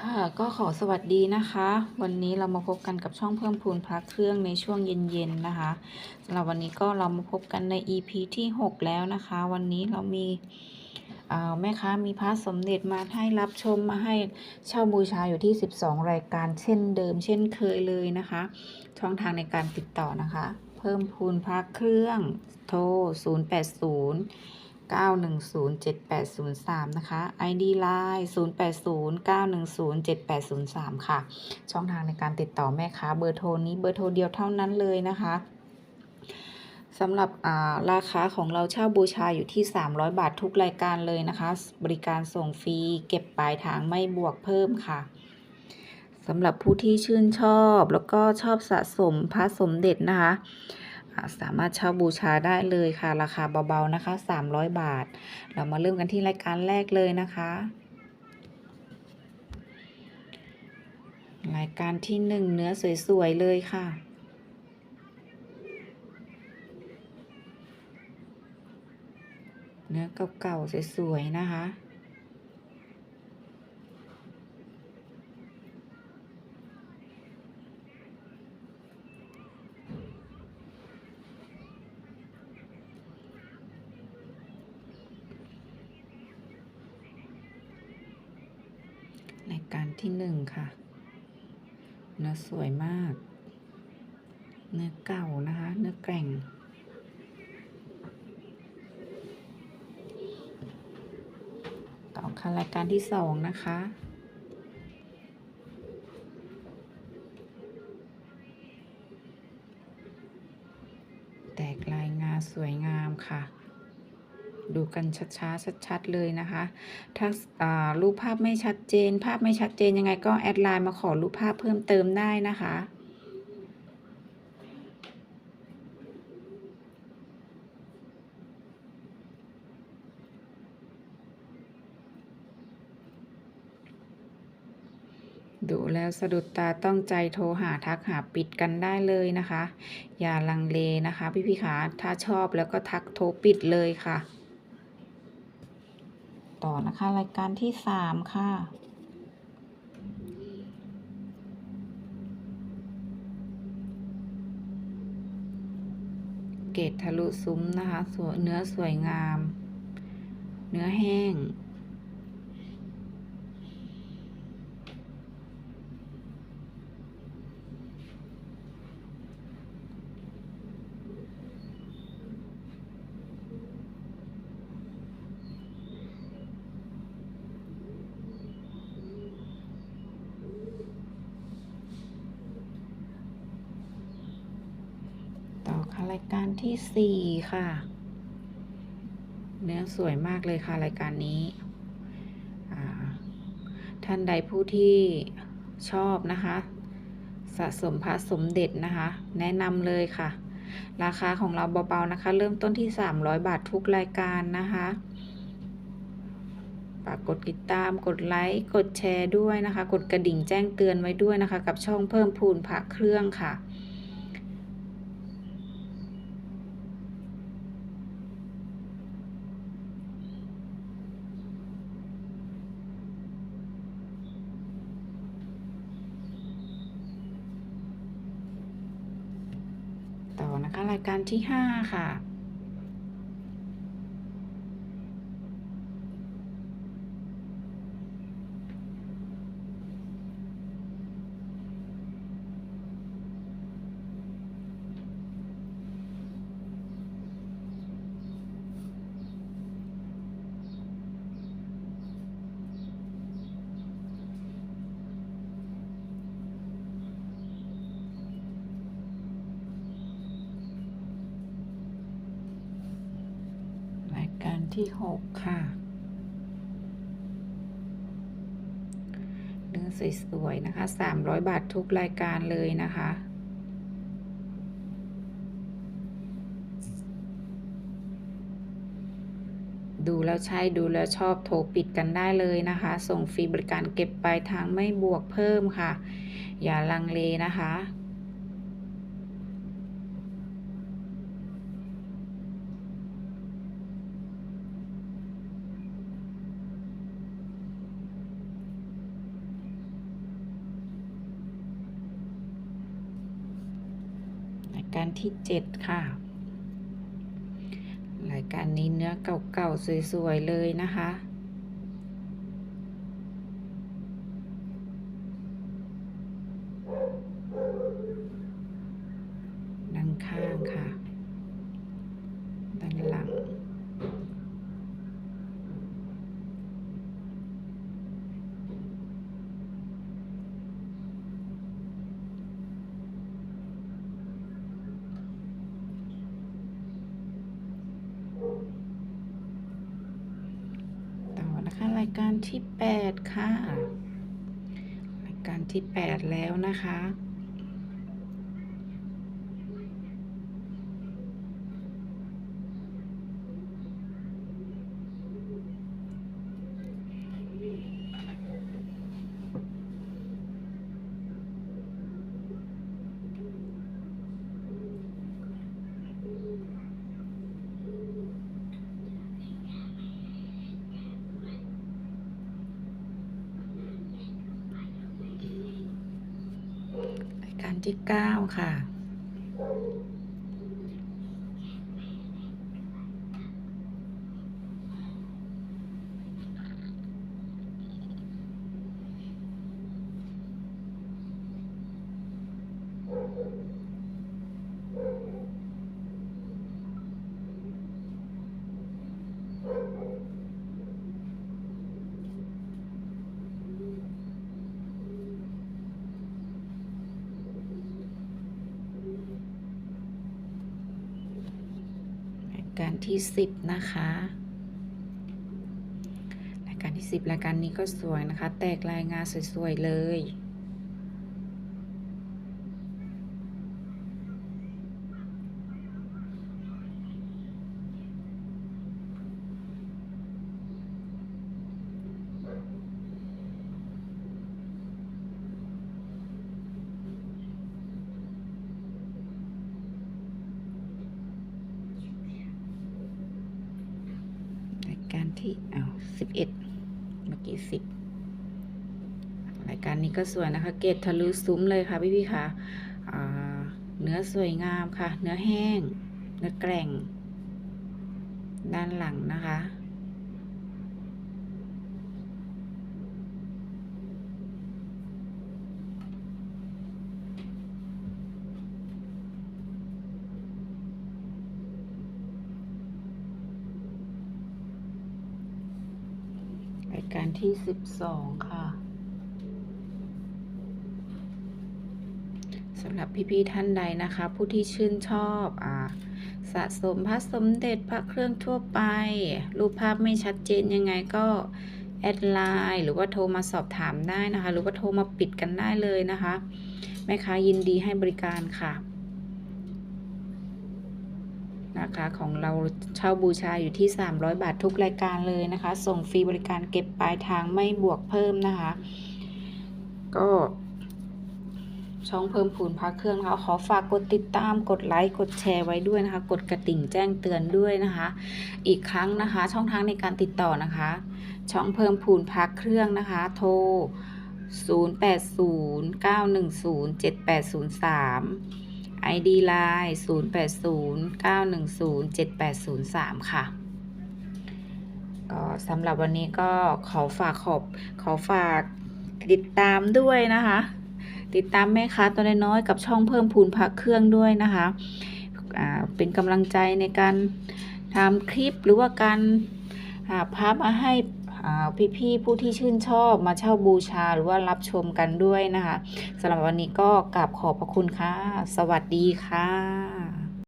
ค่ะก็ขอสวัสดีนะคะ วันนี้เรามาพบกันกับช่องเพิ่มพูนพระเครื่องในช่วงเย็นๆนะคะสำหรับวันนี้ก็เรามาพบกันใน EP ที่ 6 แล้วนะคะ วันนี้เรามีอ่อแม่ค้ามีพระสมเด็จมาให้รับชมมาให้เช่าบูชาอยู่ที่ 12 รายการเช่นเดิม เช่นเคยเลยนะคะ ช่องทางในการติดต่อนะคะ เพิ่มพูนพระเครื่องโทร 080 9107803 นะคะ ID Line 0809107803 ค่ะ ช่องทางในการติดต่อแม่ค้าเบอร์โทรนี้เบอร์โทรเดียวเท่านั้นเลยนะคะสำหรับราคาของเราเช่าบูชาอยู่ที่ 300 บาททุกรายการเลยนะคะ บริการส่งฟรีเก็บปลายทางไม่บวกเพิ่มค่ะสำหรับผู้ที่ชื่นชอบแล้วก็ชอบสะสมพระสมเด็จนะคะ อ่าสามารถเช่าบูชาได้เลยค่ะ ราคาเบาๆนะคะ 300 บาท เรามาเริ่มกันที่รายการแรกเลยนะคะ รายการที่หนึ่งเนื้อสวยๆเลยค่ะเนื้อเก่าๆสวยๆนะคะ รายการที่หนึ่งค่ะ เนื้อสวยมาก เนื้อเก่านะคะ เนื้อแกร่ง ต่อค่ะรายการที่สองนะคะแตกลายงาสวยงามค่ะ ดูกันช้าๆชัดๆเลยนะคะ ถ้ารูปภาพไม่ชัดเจน ภาพไม่ชัดเจนยังไงก็แอดไลน์มาขอรูปภาพเพิ่มเติมได้นะคะดูแล้วสะดุดตาต้องใจโทรหาทักหาปิดกันได้เลยนะคะ อย่าลังเลนะคะ พี่พี่ขาถ้าชอบแล้วก็ทักโทรปิดเลยค่ะ ต่อนะคะ รายการที่สามค่ะ เกตทะลุซุ้มนะคะสวยเนื้อสวยงาม เนื้อแห้ง ต่อค่ะรายการ ที่สี่ค่ะ เนื้อสวยมากเลยค่ะรายการนี้ ท่านใดผู้ที่ชอบนะคะ สะสมพระสมเด็จนะคะ แนะนำเลยค่ะ ราคาของเราเบาๆนะคะ เริ่มต้นที่ 300 บาททุกรายการนะคะฝากกดติดตาม กดไลค์ กดแชร์ด้วยนะคะ กดกระดิ่งแจ้งเตือนไว้ด้วยนะคะ กับช่องเพิ่มพูนพระเครื่องค่ะ ต่อนะคะ รายการที่ห้าค่ะ ที่หกค่ะ เนื้อสวยๆนะคะสามร้อยบาททุกรายการเลยนะคะดูแล้วใช่ดูแล้วชอบโทรปิดกันได้เลยนะคะ ส่งฟรีบริการเก็บปลายทางไม่บวกเพิ่มค่ะ อย่าลังเลนะคะ การที่เจ็ดค่ะ รายการนี้เนื้อเก่าๆสวยๆเลยนะคะ ด้านข้างค่ะ ด้านหลัง ต่อนะคะ รายการที่ 8 ค่ะ รายการที่ 8 แล้วนะคะ ที่ 9 ค่ะ ที่ 10 นะคะรายการที่ 10 รายการนี้ก็สวยนะคะ แตกลายงานสวย ๆ เลย ที่อ้าวสิบเอ็ดเมื่อกี้สิบรายการนี้ก็สวยนะคะ เกตทะลุซุ้มเลยค่ะพี่พี่ค่ะเนื้อสวยงามค่ะ เนื้อแห้ง เนื้อแกร่ง ด้านหลังนะคะ การที่12ค่ะสำหรับพี่ๆท่านใดนะคะ ผู้ที่ชื่นชอบอ่าสะสมพระสมเด็จพระเครื่องทั่วไป รูปภาพไม่ชัดเจนยังไงก็แอดไลน์หรือว่าโทรมาสอบถามได้นะคะ หรือว่าโทรมาปิดกันได้เลยนะคะแม่ค้ายินดีให้บริการค่ะ นะคะของเราเช่าบูชาอยู่ที่ 300 บาททุกรายการเลยนะคะ ส่งฟรีบริการเก็บปลายทางไม่บวกเพิ่มนะคะ ก็ช่องเพิ่มพูนพักเครื่องนะคะขอฝากกดติดตามกดไลค์กดแชร์ไว้ด้วยนะคะ กดกระดิ่งแจ้งเตือนด้วยนะคะ อีกครั้งนะคะ ช่องทางในการติดต่อนะคะ ช่องเพิ่มพูนพักเครื่องนะคะ โทร 0809107803 ID Line 0809107803 ค่ะ ก็สำหรับวันนี้ก็ขอฝากขอบขอฝากติดตามด้วยนะคะ ติดตามแม่ค้าตัวน้อยๆกับช่องเพิ่มพูนพักเครื่องด้วยนะคะอ่าเป็นกำลังใจในการทำคลิปหรือว่าการหาภาพมาให้ พี่ๆผู้ที่ชื่นชอบมาเช่าบูชาหรือว่ารับชมกันด้วยนะคะสำหรับวันนี้ก็กราบขอบพระคุณค่ะ สวัสดีค่ะ